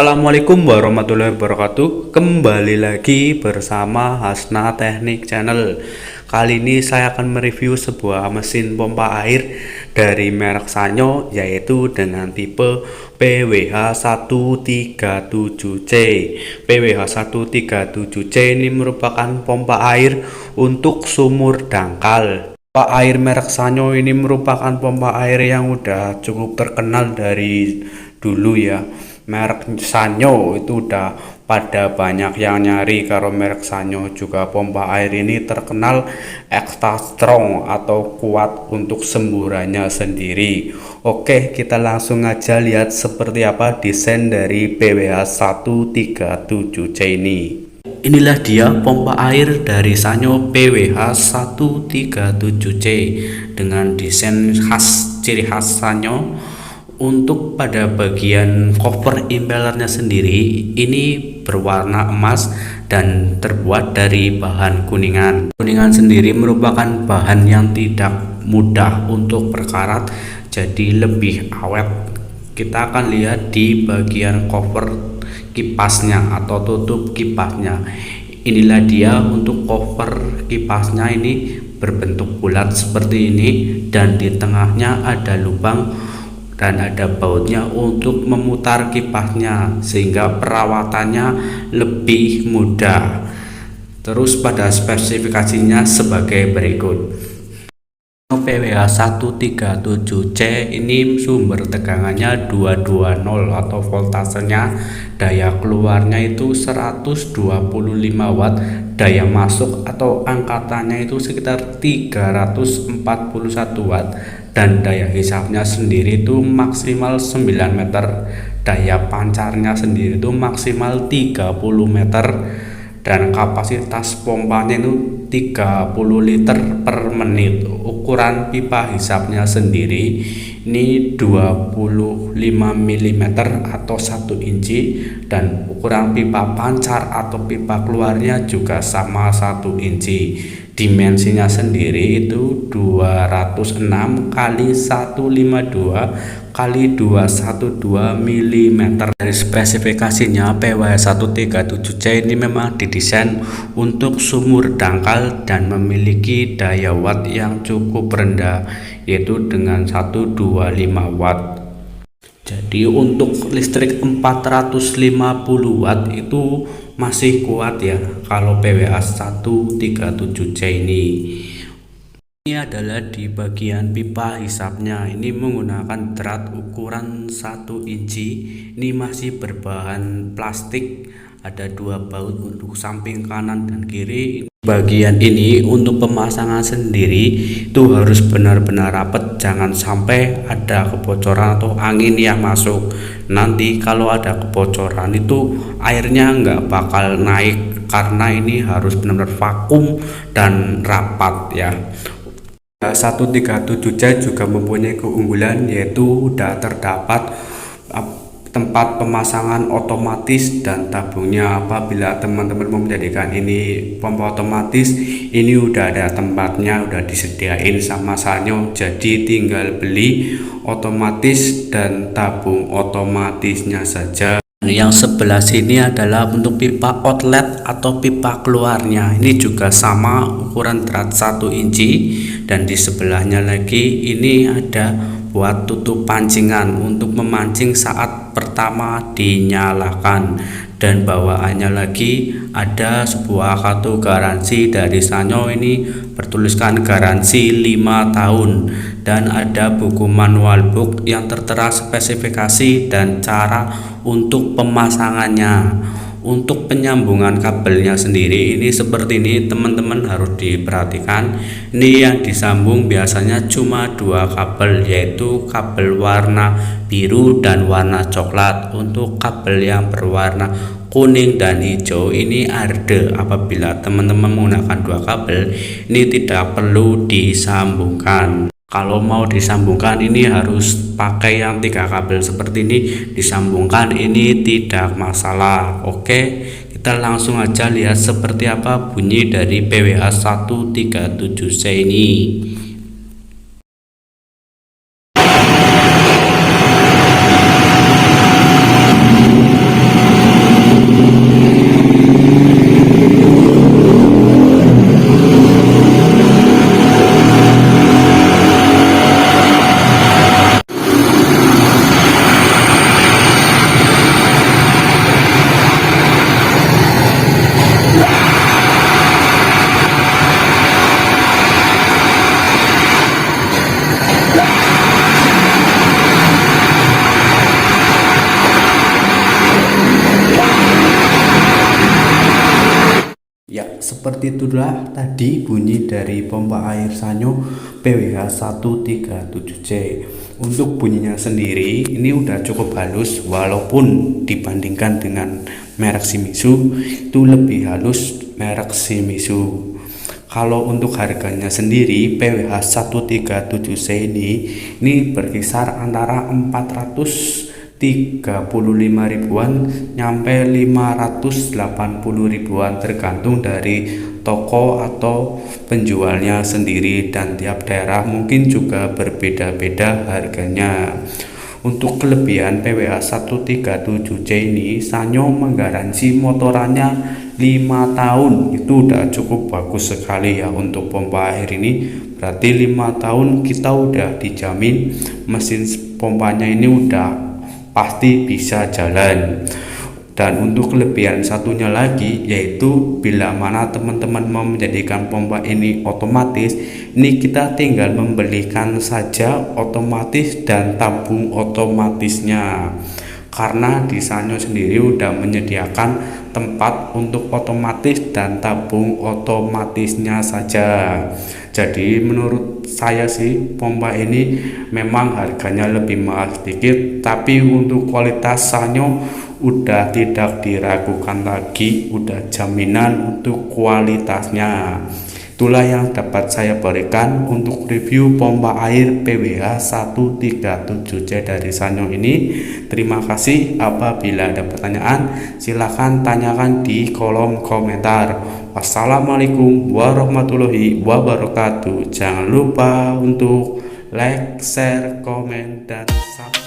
Assalamualaikum warahmatullahi wabarakatuh. Kembali lagi bersama Hasna Teknik Channel. Kali ini saya akan mereview sebuah mesin pompa air dari merek Sanyo Yaitu dengan tipe PWH137C PWH137C ini merupakan pompa air untuk sumur dangkal. Pompa air merek Sanyo ini merupakan pompa air yang udah cukup terkenal dari dulu ya merek Sanyo itu udah pada banyak yang nyari kalau merek Sanyo juga. Pompa air ini terkenal extra strong atau kuat untuk semburannya sendiri. Oke kita langsung aja lihat seperti apa desain dari PWH 137C ini. Inilah dia pompa air dari Sanyo PWH 137C dengan desain khas ciri khas Sanyo untuk pada bagian cover impellernya sendiri ini berwarna emas dan terbuat dari bahan kuningan. Kuningan sendiri merupakan bahan yang tidak mudah untuk berkarat jadi lebih awet. Kita akan lihat di bagian cover kipasnya atau tutup kipasnya. Inilah dia untuk cover kipasnya ini berbentuk bulat seperti ini dan di tengahnya ada lubang dan ada bautnya untuk memutar kipasnya sehingga perawatannya lebih mudah. Terus pada spesifikasinya sebagai berikut. PWH 137C ini sumber tegangannya 220 atau voltasenya. Daya keluarnya itu 125 watt. Daya masuk atau angkatannya itu sekitar 341 watt dan daya hisapnya sendiri itu maksimal 9 meter. Daya pancarnya sendiri itu maksimal 30 meter. Dan kapasitas pompanya itu 30 liter per menit. Ukuran pipa hisapnya sendiri ini 25 mm atau 1 inci dan ukuran pipa pancar atau pipa keluarnya juga sama 1 inci. Dimensinya sendiri itu 206 kali 152 kali 212 mm dari spesifikasinya PW137C ini memang didesain untuk sumur dangkal dan memiliki daya watt yang cukup rendah yaitu dengan 125 watt. Jadi untuk listrik 450 watt itu masih kuat ya kalau PWA 137C ini ini adalah di bagian pipa hisapnya. Ini menggunakan drat ukuran 1 inci. Ini masih berbahan plastik. Ada dua baut untuk samping kanan dan kiri. Bagian ini untuk pemasangan sendiri itu harus benar-benar rapat jangan sampai ada kebocoran atau angin yang masuk. Nanti kalau ada kebocoran itu airnya nggak bakal naik karena ini harus benar-benar vakum dan rapat ya 137C juga mempunyai keunggulan yaitu sudah terdapat tempat pemasangan otomatis dan tabungnya. Apabila teman-teman mau menjadikan ini pompa otomatis ini udah ada tempatnya udah disediain sama Sanyo jadi tinggal beli otomatis dan tabung otomatisnya saja. Yang sebelah sini adalah untuk pipa outlet atau pipa keluarnya. Ini juga sama ukuran drat 1 inci dan di sebelahnya lagi ini ada buat tutup pancingan untuk memancing saat pertama dinyalakan. Dan bawaannya lagi ada sebuah kartu garansi dari Sanyo. Ini bertuliskan garansi 5 tahun. Dan ada buku manual book yang tertera spesifikasi dan cara untuk pemasangannya untuk penyambungan kabelnya sendiri ini seperti ini teman-teman harus diperhatikan. Ini yang disambung biasanya cuma dua kabel yaitu kabel warna biru dan warna coklat. Untuk kabel yang berwarna kuning dan hijau ini arde. Apabila teman-teman menggunakan dua kabel ini tidak perlu disambungkan kalau mau disambungkan ini harus pakai yang tiga kabel seperti ini. Disambungkan ini tidak masalah. Oke kita langsung aja lihat seperti apa bunyi dari PWA 137C ini seperti itulah tadi bunyi dari pompa air Sanyo PWH 137C. Untuk bunyinya sendiri ini udah cukup halus walaupun dibandingkan dengan merek Shimizu itu lebih halus merek Shimizu. Kalau untuk harganya sendiri PWH 137C ini ini berkisar antara 400 35 ribuan nyampe 580 ribuan tergantung dari toko atau penjualnya sendiri dan tiap daerah mungkin juga berbeda-beda harganya. Untuk kelebihan PWA 137C ini Sanyo menggaransi motorannya 5 tahun. Itu udah cukup bagus sekali ya untuk pompa air ini. Berarti 5 tahun kita udah dijamin mesin pompanya ini udah pasti bisa jalan. Dan untuk kelebihan satunya lagi yaitu bila mana teman-teman mau menjadikan pompa ini otomatis ini kita tinggal membelikan saja otomatis dan tabung otomatisnya. Karena Sanyo sendiri udah menyediakan tempat untuk otomatis dan tabung otomatisnya saja. Jadi menurut saya sih pompa ini memang harganya lebih mahal sedikit tapi untuk kualitas Sanyo udah tidak diragukan lagi udah jaminan untuk kualitasnya Itulah yang dapat saya berikan untuk review pompa air PWH 137C dari Sanyo ini. Terima kasih. Apabila ada pertanyaan, silahkan tanyakan di kolom komentar. Wassalamualaikum warahmatullahi wabarakatuh. Jangan lupa untuk like, share, komen, dan subscribe.